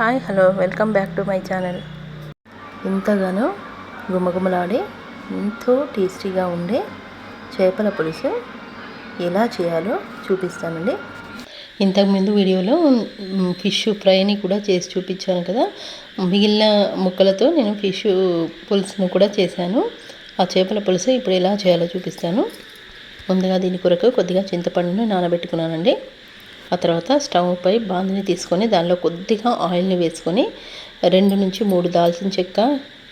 Hi hello welcome back to my channel. ఎంతగానో గుమగుమలాడే ఎంతో టేస్టీగా ఉండే చేపల పులుసు ఎలా చేయాలో చూపిస్తానండి. ఇంతకుముందు వీడియోలో ఫిష్ ఫ్రైని కూడా చేసి చూపించాను కదా. మిగిలిన ముక్కలతో నేను ఫిష్ పులుసును కూడా చేశాను. ఆ చేపల పులుసు ఇప్పుడు ఎలా చేయాలో చూపిస్తాను. ముందుగా దీని కొరకు కొద్దిగా చింతపండును నానబెట్టుకున్నానండి. ఆ తర్వాత స్టవ్ పై బాందిని తీసుకొని దానిలో కొద్దిగా ఆయిల్ని వేసుకొని రెండు నుంచి మూడు దాల్చిన చెక్క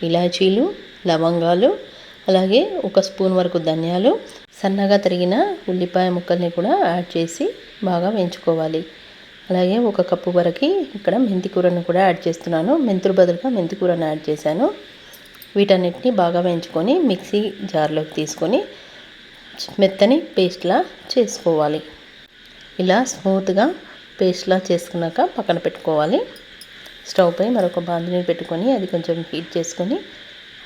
ఇలాచీలు లవంగాలు అలాగే ఒక స్పూన్ వరకు ధనియాలు సన్నగా తరిగిన ఉల్లిపాయ ముక్కల్ని కూడా యాడ్ చేసి బాగా వేయించుకోవాలి. అలాగే ఒక కప్పు వరకు ఇక్కడ మెంతి కూరను కూడా యాడ్ చేస్తున్నాను. మెంతులు బదులుగా మెంతి కూరను యాడ్ చేశాను. వీటన్నిటిని బాగా వేయించుకొని మిక్సీ జార్లోకి తీసుకొని మెత్తని పేస్ట్లా చేసుకోవాలి. ఇలా స్మూత్గా పేస్ట్లా చేసుకున్నాక పక్కన పెట్టుకోవాలి. స్టవ్ పై మరొక బాండిని పెట్టుకొని అది కొంచెం హీట్ చేసుకొని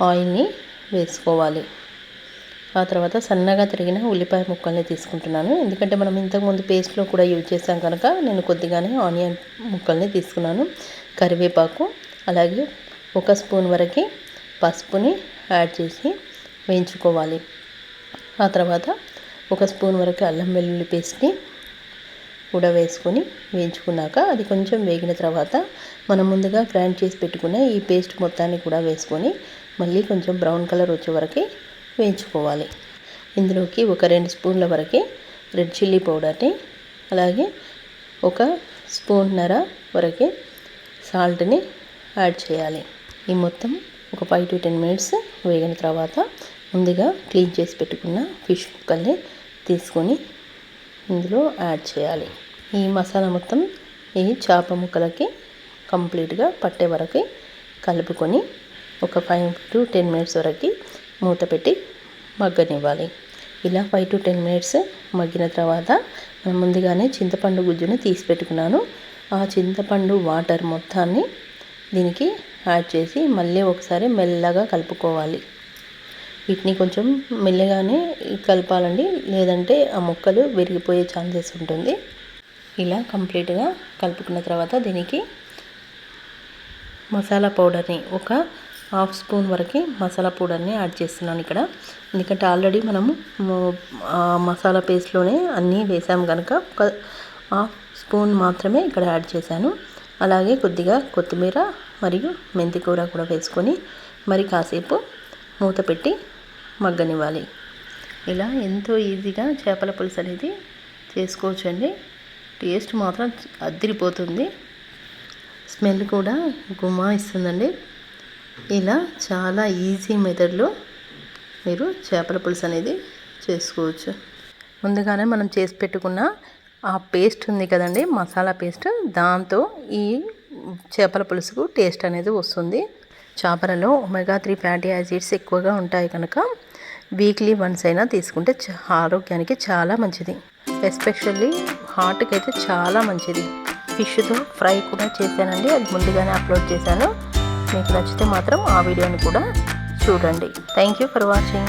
ఆయిల్ని వేసుకోవాలి. ఆ తర్వాత సన్నగా తరిగిన ఉల్లిపాయ ముక్కల్ని తీసుకుంటున్నాను. ఎందుకంటే మనం ఇంతకుముందు పేస్ట్లో కూడా యూజ్ చేసాం కనుక నేను కొద్దిగానే ఆనియన్ ముక్కల్ని తీసుకున్నాను. కరివేపాకు అలాగే ఒక స్పూన్ వరకు పసుపుని యాడ్ చేసి వేయించుకోవాలి. ఆ తర్వాత ఒక స్పూన్ వరకు అల్లం వెల్లుల్లి పేస్ట్ని కూడా వేసుకొని వేయించుకున్నాక అది కొంచెం వేగిన తర్వాత మనం ముందుగా గ్రైండ్ చేసి పెట్టుకున్న ఈ పేస్ట్ మొత్తాన్ని కూడా వేసుకొని మళ్ళీ కొంచెం బ్రౌన్ కలర్ వచ్చే వరకు వేయించుకోవాలి. ఇందులోకి ఒక రెండు స్పూన్ల వరకు రెడ్ చిల్లీ పౌడర్ని అలాగే ఒక స్పూన్నర వరకు సాల్ట్ని యాడ్ చేయాలి. ఈ మొత్తం ఒక ఫైవ్ టు టెన్ మినిట్స్ వేగిన తర్వాత ముందుగా క్లీన్ చేసి పెట్టుకున్న ఫిష్ ముక్కల్ని తీసుకొని ఇందులో యాడ్ చేయాలి. ఈ మసాలా మొత్తం ఈ చేప ముక్కలకి కంప్లీట్గా పట్టే వరకు కలుపుకొని ఒక ఫైవ్ టు టెన్ మినిట్స్ వరకు మూత పెట్టి మగ్గనివ్వాలి. ఇలా ఫైవ్ టు టెన్ మినిట్స్ మగ్గిన తర్వాత మనం ముందుగానే చింతపండు గుజ్జుని తీసి పెట్టుకున్నాను. ఆ చింతపండు వాటర్ మొత్తాన్ని దీనికి యాడ్ చేసి మళ్ళీ ఒకసారి మెల్లగా కలుపుకోవాలి. వీటిని కొంచెం మెల్లగానే కలపాలండి. లేదంటే ఆ ముక్కలు విరిగిపోయే ఛాన్సెస్ ఉంటుంది. ఇలా కంప్లీట్గా కలుపుకున్న తర్వాత దీనికి మసాలా పౌడర్ని ఒక హాఫ్ స్పూన్ వరకు మసాలా పౌడర్ని యాడ్ చేస్తున్నాను ఇక్కడ. ఎందుకంటే ఆల్రెడీ మనము ఆ మసాలా పేస్ట్లోనే అన్నీ వేసాం కనుక ఒక హాఫ్ స్పూన్ మాత్రమే ఇక్కడ యాడ్ చేశాను. అలాగే కొద్దిగా కొత్తిమీర మరియు మెంతి కూర కూడా వేసుకొని మరి కాసేపు మూత పెట్టి మగ్గనివ్వాలి. ఇలా ఎంతో ఈజీగా చేపల పులుసు అనేది చేసుకోవచ్చు అండి టేస్ట్ మాత్రం అదిరిపోతుంది స్మెల్ కూడా గుమా ఇస్తుందండి. ఇలా చాలా ఈజీ మెథడ్లో మీరు చేపల పులుసు అనేది చేసుకోవచ్చు. ముందుగానే మనం చేసి పెట్టుకున్న ఆ పేస్ట్ ఉంది కదండి మసాలా పేస్ట్. దాంతో ఈ చేపల పులుసుకు టేస్ట్ అనేది వస్తుంది. చేపలలో ఒమెగా త్రీ ఫ్యాటీ యాసిడ్స్ ఎక్కువగా ఉంటాయి కనుక వీక్లీ వన్స్ అయినా తీసుకుంటే చ- ఆరోగ్యానికి చాలా మంచిది. ఎస్పెషల్లీ హార్ట్కి అయితే చాలా మంచిది. ఫిష్తో ఫ్రై కూడా చేశానండి. అది ముందుగానే అప్లోడ్ చేశాను. మీకు నచ్చితే మాత్రం ఆ వీడియోని కూడా చూడండి. Thank you for watching.